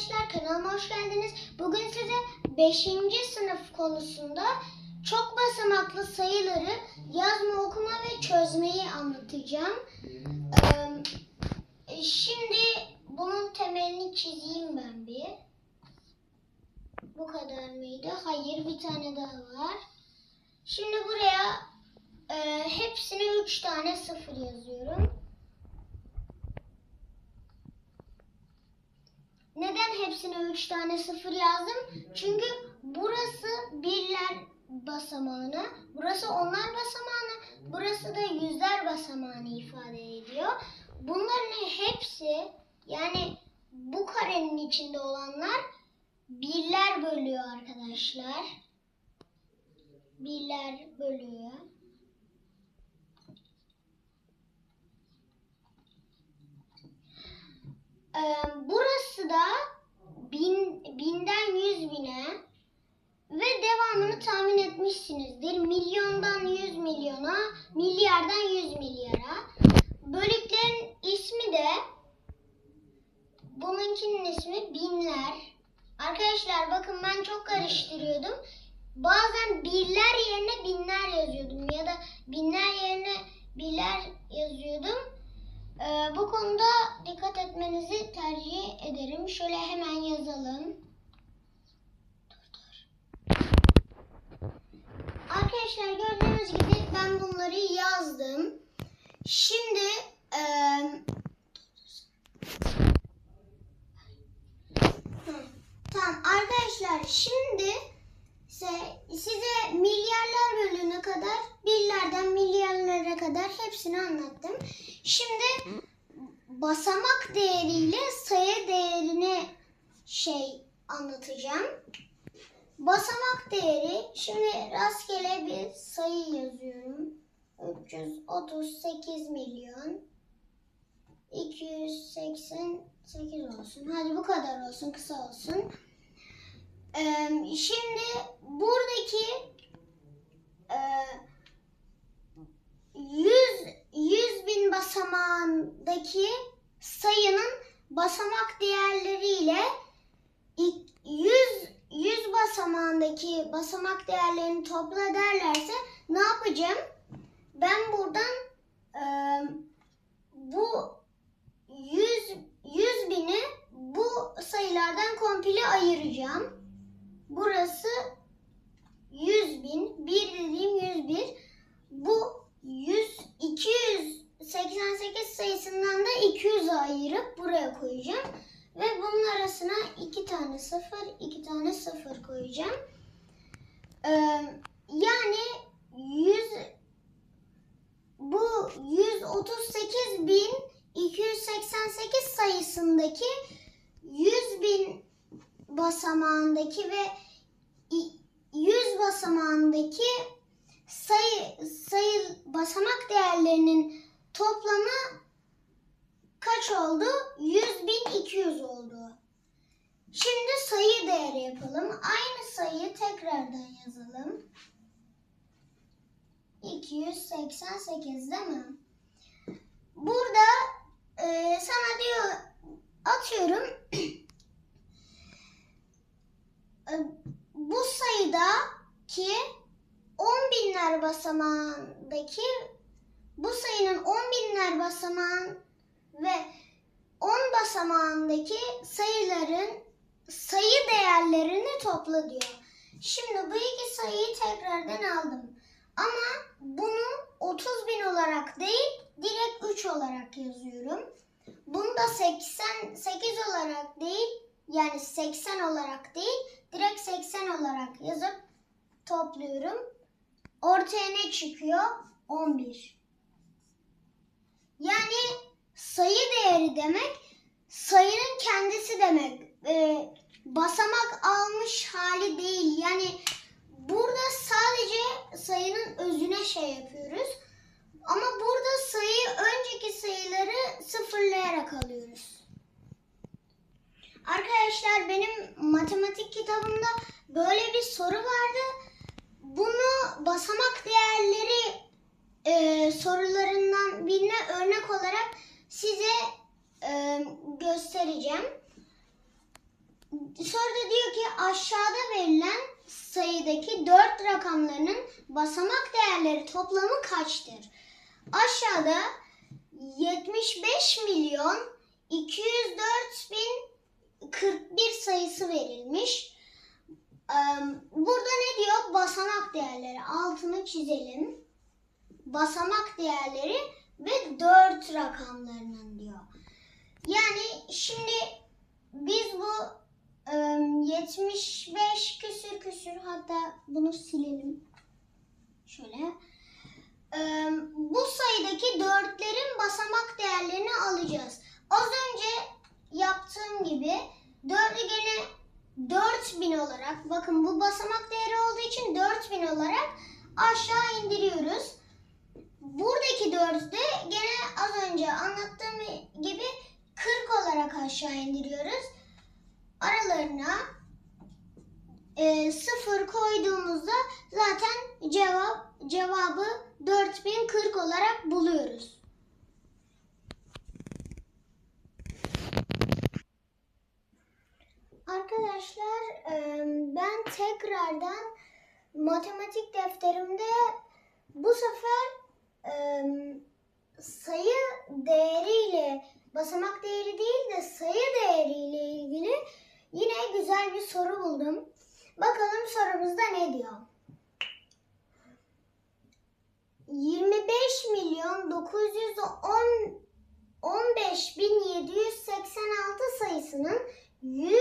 arkadaşlar kanalıma hoş geldiniz. Bugün size 5. sınıf konusunda çok basamaklı sayıları yazma, okuma ve çözmeyi anlatacağım. Şimdi bunun temelini çizeyim ben bir. Bu kadar mıydı? Hayır bir tane daha var. Şimdi buraya hepsine 3 tane sıfır yazıyorum. Neden hepsine 3 tane sıfır yazdım? Çünkü burası birler basamağını, burası onlar basamağını, burası da yüzler basamağını ifade ediyor. Bunların hepsi yani bu karenin içinde olanlar birler bölüyor arkadaşlar. Birler bölüyor. Burası da bin, binden yüz bine ve devamını tahmin etmişsinizdir. Milyondan yüz milyona, milyardan yüz milyara. Bölüklerin ismi de bununkinin ismi binler. Arkadaşlar bakın ben çok karıştırıyordum. Bazen birler yerine binler yazıyordum ya da binler yerine birler yazıyordum. Ee, bu konuda dikkat etmenizi tercih ederim. Şöyle hemen yazalım. Dur, dur. Arkadaşlar gördüğünüz gibi ben bunları yazdım. Şimdi Hı, tamam arkadaşlar şimdi size, milyarlar bölüğüne kadar birlerden milyarlara kadar hepsini anlattım. Şimdi basamak değeriyle sayı değerini şey anlatacağım. Basamak değeri şimdi rastgele bir sayı yazıyorum. 338 milyon 288 olsun. Hadi bu kadar olsun, kısa olsun. Ee, şimdi buradaki e, 100 100 bin basamağındaki sayının basamak değerleriyle ilk 100 100 basamağındaki basamak değerlerini topla derlerse ne yapacağım? Ben buradan e, bu 100 100 bini bu sayılardan komple ayıracağım. Burası 100 bin. 1 dediğim 101. Bu 100, 288 sayısından da 200'ü ayırıp buraya koyacağım. Ve bunun arasına 2 tane 0, 2 tane 0 koyacağım. Ee, yani 100 bu 138.288 sayısındaki 100 bin basamağındaki ve 100 basamağındaki sayı sayı basamak değerlerinin toplamı kaç oldu? 100.200 oldu. Şimdi sayı değeri yapalım. Aynı sayıyı tekrardan yazalım. 288 değil mi? Burada e, sana diyor atıyorum e, bu sayıda ki 10 binler basamağındaki bu sayının 10 binler basamağın ve 10 basamağındaki sayıların sayı değerlerini topla diyor. Şimdi bu iki sayıyı tekrardan aldım. Ama bunu 30 bin olarak değil direkt 3 olarak yazıyorum. Bunu da 88 olarak değil yani 80 olarak değil direkt 80 olarak yazıp topluyorum. Ortaya ne çıkıyor? 11. Yani sayı değeri demek sayının kendisi demek. Ee, basamak almış hali değil. Yani burada sadece sayının özüne şey yapıyoruz. Ama burada sayıyı önceki sayıları sıfırlayarak alıyoruz. Arkadaşlar benim matematik kitabımda böyle bir soru vardı. Bunu basamak değerleri e, sorularından birine örnek olarak size e, göstereceğim. sonra da diyor ki aşağıda verilen sayıdaki dört rakamlarının basamak değerleri toplamı kaçtır? Aşağıda 75 milyon 204 bin 41 sayısı verilmiş. Ee, Burada ne diyor? Basamak değerleri. Altını çizelim. Basamak değerleri ve 4 rakamlarının diyor. Yani şimdi biz bu e, 75 küsür küsür hatta bunu silelim. Şöyle. E, bu sayıdaki dörtlerin basamak değerlerini alacağız. Az önce yaptığım gibi dördü gene 4000 olarak bakın bu basamak değeri olduğu için 4000 olarak aşağı indiriyoruz. Buradaki 4'ü de gene az önce anlattığım gibi 40 olarak aşağı indiriyoruz. Aralarına e, 0 koyduğumuzda zaten cevap cevabı 4040 olarak buluyoruz. Arkadaşlar e, ben tekrardan matematik defterimde bu sefer e, sayı değeriyle basamak değeri değil de sayı değeriyle ilgili yine güzel bir soru buldum. Bakalım sorumuzda ne diyor? 25 milyon 910 15.786 sayısının 100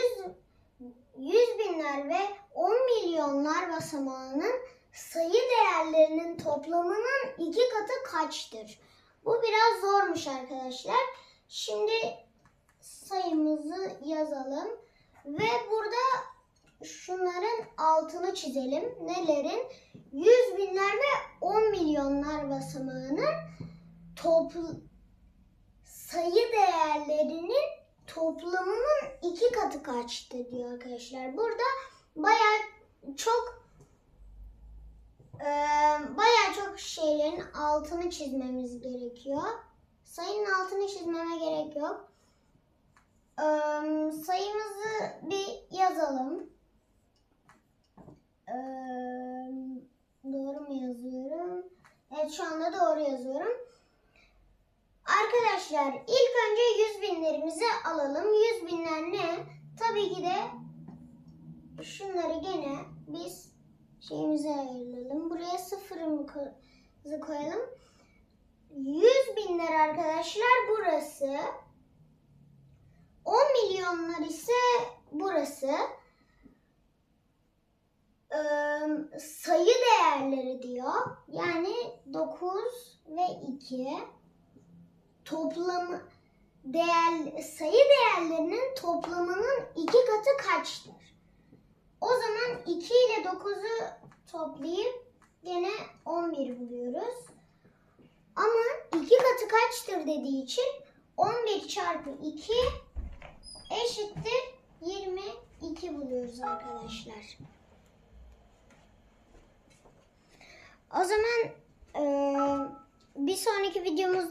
100 binler ve 10 milyonlar basamağının sayı değerlerinin toplamının iki katı kaçtır? Bu biraz zormuş arkadaşlar. Şimdi sayımızı yazalım ve burada şunların altını çizelim. Nelerin? 100 binler ve 10 milyonlar basamağının topl sayı değerlerinin toplamının iki katı kaçtı diyor arkadaşlar. Burada bayağı çok eee bayağı çok şeylerin altını çizmemiz gerekiyor. Sayının altını çizmeme gerek yok. Eee, sayımızı bir yazalım. Eee, doğru mu yazıyorum? Evet şu anda doğru yazıyorum. Arkadaşlar ilk önce 100 binlerimizi alalım. 100 binler ne? Tabii ki de şunları gene biz şeyimize ayıralım. Buraya sıfırımızı koyalım. 100 binler arkadaşlar burası. 10 milyonlar ise burası. Ee, sayı değerleri diyor. Yani 9 ve 2 toplamı değer sayı değerlerinin toplamının iki katı kaçtır? O zaman 2 ile 9'u toplayıp gene 11 buluyoruz. Ama iki katı kaçtır dediği için 11 çarpı 2 eşittir 22 buluyoruz arkadaşlar. O zaman eee, bir sonraki videomuzda